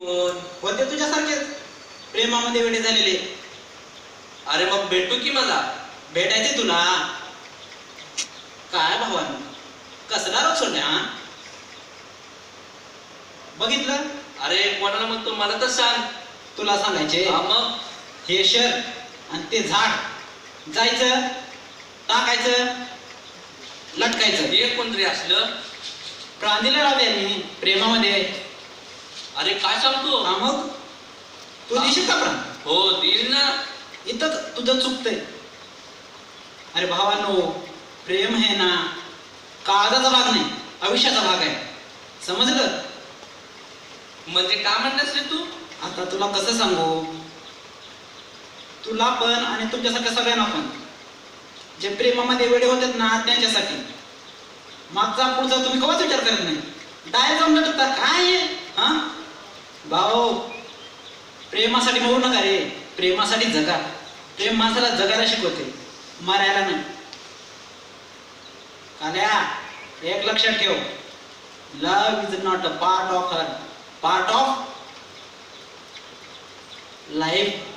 कोण? होते तुझ्यासारखेच प्रेमामध्ये वेडे झालेले? अरे मग भेटू की मला? भेटायचे तुला? काय भावान? कसला रोग सोडल्या बघितलं? अरे कोणाला म्हणतो मला तर सांग. तुला सांगायचे? मग? हे शर आणि ते झाड. जायचं? टाकायचं? लटकायचं? हे कोणतरी असलं? प्रांतीला लावले मी प्रेमामध्ये. अरे काय सांगतो? हा मग? तू दिशील का प्राण? हो देईल ना. इथं तुझं चुकतंय. अरे भावानो प्रेम हे ना काळजाचा भाग नाही आयुष्याचा भाग आहे. समजलं? म्हणजे काय म्हणतेस रे तू? आता तुला कसं सांगू? तुला पण आणि तुमच्यासारख्या सगळ्यांना पण. जे प्रेमामध्ये वेडे होतात ना त्यांच्यासाठी. मागचा पुढचा तुम्ही कवाच विचार करत नाही. डायरेक्ट जाऊन काय आहे भाऊ प्रेमासाठी मरू नका रे. प्रेमासाठी जगा. प्रेम माणसाला जगायला शिकवते. मारायला नाही. आल्या एक लक्षात ठेव. Love is not a part of her part of life